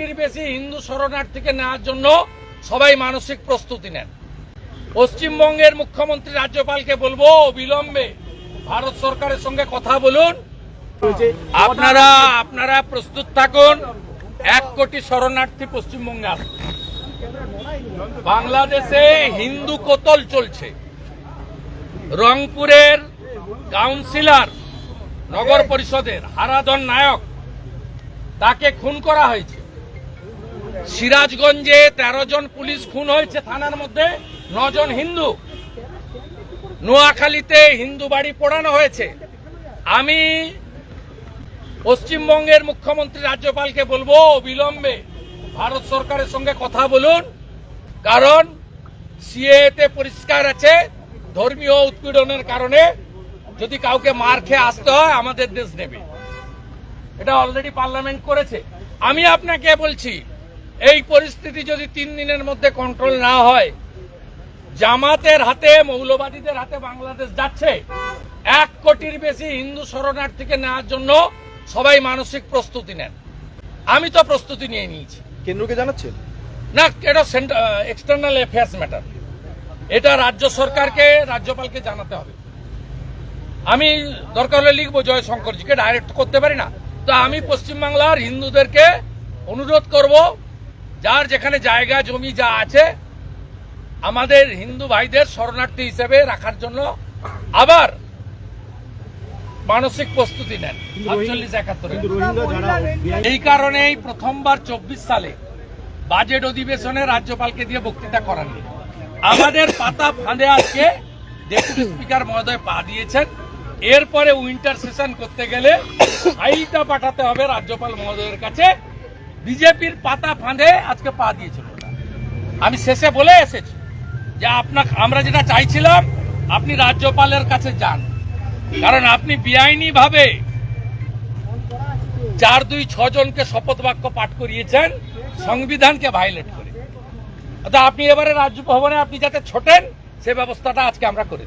কোটির বেশি হিন্দু শরণার্থীকে নেওয়ার জন্য সবাই মানসিক প্রস্তুতি নেন। পশ্চিমবঙ্গের মুখ্যমন্ত্রী রাজ্যপালকে বলব, বিলম্বে ভারত সরকারের সঙ্গে কথা বলুন। আপনারা আপনারা প্রস্তুত থাকুন, এক কোটি শরণার্থী পশ্চিমবঙ্গে আসবে। বাংলাদেশে হিন্দু কোতল চলছে। রংপুরের কাউন্সিলর, নগর পরিষদের হারাধন নায়ক, তাকে খুন করা হয়েছে। সিরাজগঞ্জে তেরো জন পুলিশ খুন হয়েছে থানার মধ্যে, নজন হিন্দু। নোয়াখালীতে হিন্দু বাড়ি পোড়ানো হয়েছে। আমি পশ্চিমবঙ্গের মুখ্যমন্ত্রী রাজ্যপালকে বলব বিলম্বে ভারত সরকারের সঙ্গে কথা বলুন। কারণ সিএতে পরিষ্কার আছে, ধর্মীয় উৎপীড়নের কারণে যদি কাউকে মার খেয়ে আসতে হয়, আমাদের দেশ নেবে। এটা অলরেডি পার্লামেন্ট করেছে। আমি আপনাকে বলছি এই পরিস্থিতি যদি তিন দিনের মধ্যে কন্ট্রোল না হয় জামাতের হাতে মৌলবাদীদের হাতে বাংলাদেশ যাচ্ছে এক কোটির বেশি হিন্দু শরণার্থীকে নেওয়ার জন্য সবাই মানসিক প্রস্তুতি নেন। আমি তো প্রস্তুতি নিয়ে নিয়েছি। কেন্দ্রকে জানাচ্ছেন? না এটা এক্সটার্নাল অ্যাফেয়ার্স ম্যাটার এটা রাজ্য সরকারকে রাজ্যপালকে জানাতে হবে। আমি দরকার হলে লিখব জয় শঙ্করজিকে ডাইরেক্ট করতে পারি না। তো আমি পশ্চিমবাংলার হিন্দুদেরকে অনুরোধ করব যার যেখানে জায়গা জমি যা আছে আমাদের হিন্দু ভাইদের শরণার্থী হিসেবে রাখার জন্য আবার মানসিক প্রস্তুতি নেন। আটচল্লিশ একাত্তরে। কিন্তু রোহিঙ্গা যারা এই কারণেই প্রথমবার চব্বিশ সালে বাজেট অধিবেশনে রাজ্যপালকে দিয়ে বক্তৃতা করাননি। আমাদের পাতা ফাঁদে আজকে ডেপুটি স্পিকার মহোদয় পা দিয়েছেন। এরপরে উইন্টার সেশন করতে গেলে ফাইলটা পাঠাতে হবে রাজ্যপাল মহোদয়ের কাছে। বিজেপির পাতা ফাঁদে আজকে পা দিয়েছিল আমি শেষে বলে এসেছি যে আপনার আমরা যেটা চাইছিলাম, আপনি রাজ্যপালের কাছে যান। কারণ আপনি বেআইনি ভাবে চার দুই জনকে শপথ বাক্য পাঠ করিয়েছেন, সংবিধানকে ভাইলেট করে। অর্থাৎ আপনি এবারে রাজ্য ভবনে আপনি যাতে ছোটেন, সে ব্যবস্থাটা আজকে আমরা করি